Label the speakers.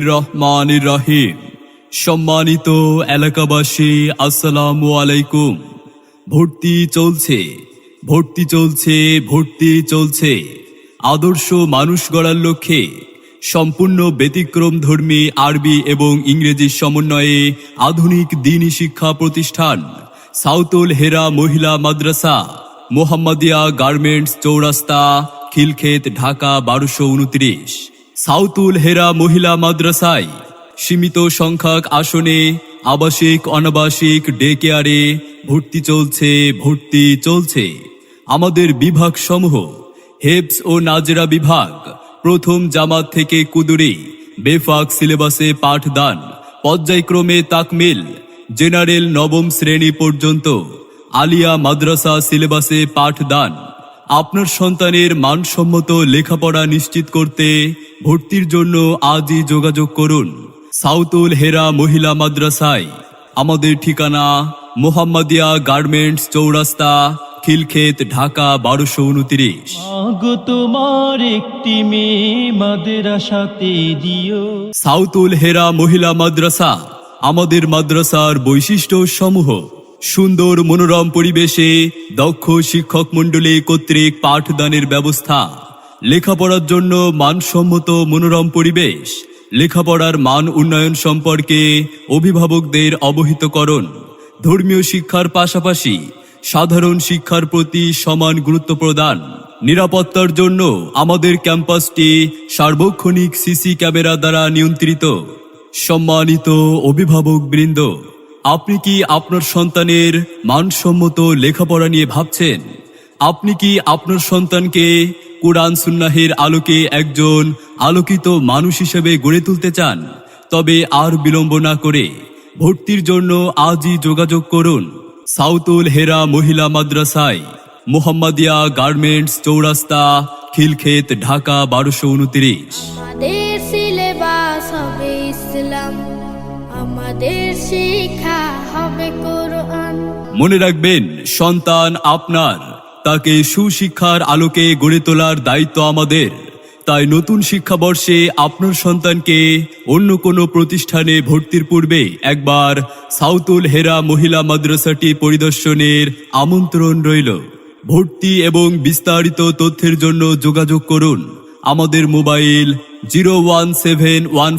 Speaker 1: রহমান রাহিম সম্মানিত এলাকাবাসী, আসসালামু আলাইকুম। ভর্তি চলছে ভর্তি চলছে ভর্তি চলছে। আদর্শ মানুষ গড়ার লক্ষ্যে সম্পূর্ণ ব্যতিক্রম ধর্মী আরবি এবং ইংরেজি সমন্বয়ে আধুনিক দিনী শিক্ষা প্রতিষ্ঠান সাউতুল হেরা মহিলা মাদ্রাসা, মোহাম্মদিয়া গার্মেন্টস চৌরাস্তা, খিলক্ষেত, ঢাকা বারোশো উনত্রিশ। সাউতুল হেরা মহিলা মাদ্রাসায় সীমিত সংখ্যক আসনে আবাসিক, অনাবাসিক ডে কেয়ারে ভর্তি চলছে ভর্তি চলছে। আমাদের বিভাগ সমূহ হেপস ও নাজরা বিভাগ, প্রথম জামাত থেকে কুদুরি, বেফাক সিলেবাসে পাঠদান, পর্যায়ক্রমে তাকমিল, জেনারেল নবম শ্রেণি পর্যন্ত আলিয়া মাদ্রাসা সিলেবাসে পাঠদান। আপনার সন্তানের মানসম্মত লেখাপড়া নিশ্চিত করতে ভর্তির জন্য আজই যোগাযোগ করুন। সাউতুল হেরা মহিলা মাদ্রাসায়। আমাদের ঠিকানা মোহাম্মদিয়া গার্মেন্টস চৌরাস্তা খিলক্ষেত ঢাকা বারোশো উনত্রিশ।
Speaker 2: তোমার একটি মেয়ে দিও।
Speaker 1: সাউতুল হেরা মহিলা মাদ্রাসা আমাদের মাদ্রাসার বৈশিষ্ট্য সমূহ সুন্দর মনোরম পরিবেশে দক্ষ শিক্ষক মণ্ডলী কর্তৃক পাঠদানের ব্যবস্থা। লেখাপড়ার জন্য মানসম্মত মনোরম পরিবেশ, লেখাপড়ার মান উন্নয়ন সম্পর্কে অভিভাবকদের অবহিতকরণ, ধর্মীয় শিক্ষার পাশাপাশি সাধারণ শিক্ষার প্রতি সমান গুরুত্ব প্রদান, নিরাপত্তার জন্য আমাদের ক্যাম্পাসটি সার্বক্ষণিক সিসি ক্যামেরা দ্বারা নিয়ন্ত্রিত। সম্মানিত অভিভাবক বৃন্দ আপনি কি আপনার সন্তানের মানসম্মত লেখাপড়া নিয়ে ভাবছেন? আপনি কি আপনার সন্তানকে কোরআন সুন্নাহের আলোকে একজন আলোকিত মানুষ হিসেবে গড়ে তুলতে চান? তবে আর বিলম্ব না করে ভর্তির জন্য আজই যোগাযোগ করুন। সাউতুল হেরা মহিলা মাদ্রাসায়, মোহাম্মদিয়া গার্মেন্টস চৌরাস্তা, খিলক্ষেত, ঢাকা, বারোশো উনত্রিশ। মনে রাখবেন, সন্তান আপনার। তাকে সুশিক্ষার আলোকে গড়ে তোলার দায়িত্ব আমাদের। তাই নতুন শিক্ষাবর্ষে আপনার সন্তানকে অন্য কোনো প্রতিষ্ঠানে ভর্তির পূর্বে একবার সাউতুল হেরা মহিলা মাদ্রাসাটি পরিদর্শনের আমন্ত্রণ রইল। ভর্তি এবং বিস্তারিত তথ্যের জন্য যোগাযোগ করুন। আমাদের mobile zero one seven one